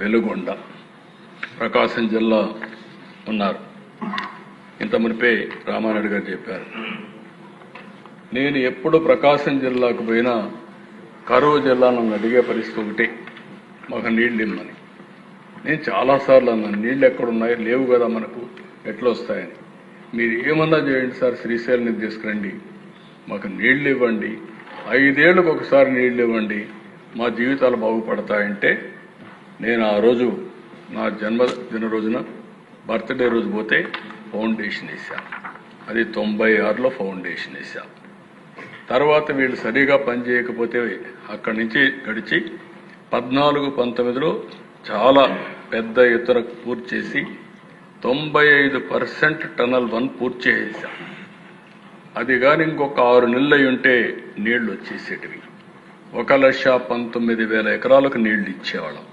వెలుగొండ ప్రకాశం జిల్లా ఉన్నారు. ఇంత మునిపే రామారెడ్డి గారు చెప్పారు. నేను ఎప్పుడు ప్రకాశం జిల్లాకు పోయినా కరువు జిల్లా నన్ను అడిగే పరిస్థితి ఒకటి. మాకు నీళ్ళు ఇమ్మని నేను చాలాసార్లు అన్నాను నీళ్ళు ఎక్కడున్నాయి లేవు కదా మనకు ఎట్లా వస్తాయని మీరు ఏమన్నా చేయండి సార్ శ్రీశైలం తీసుకురండి. మాకు నీళ్ళు ఇవ్వండి ఐదేళ్ళకు ఒకసారి నీళ్ళు ఇవ్వండి మా జీవితాలు బాగుపడతాయంటే నేను ఆ రోజు నా జన్మదిన రోజున బర్త్డే రోజు పోతే ఫౌండేషన్ వేశాను అది తొంభై ఆరులో ఫౌండేషన్ వేశాను తర్వాత వీళ్ళు సరిగా పనిచేయకపోతే అక్కడి నుంచి గడిచి పద్నాలుగు పంతొమ్మిదిలో చాలా పెద్ద ఎత్తున పూర్తి చేసి తొంభై ఐదు పర్సెంట్ టనల్ వన్ పూర్తి చేసేసాం అది కానీ ఇంకొక ఆరు నెలలు అయి ఉంటే నీళ్ళు వచ్చేసేటివి. ఒక లక్ష పంతొమ్మిది వేల ఎకరాలకు నీళ్ళు ఇచ్చేవాళ్ళం.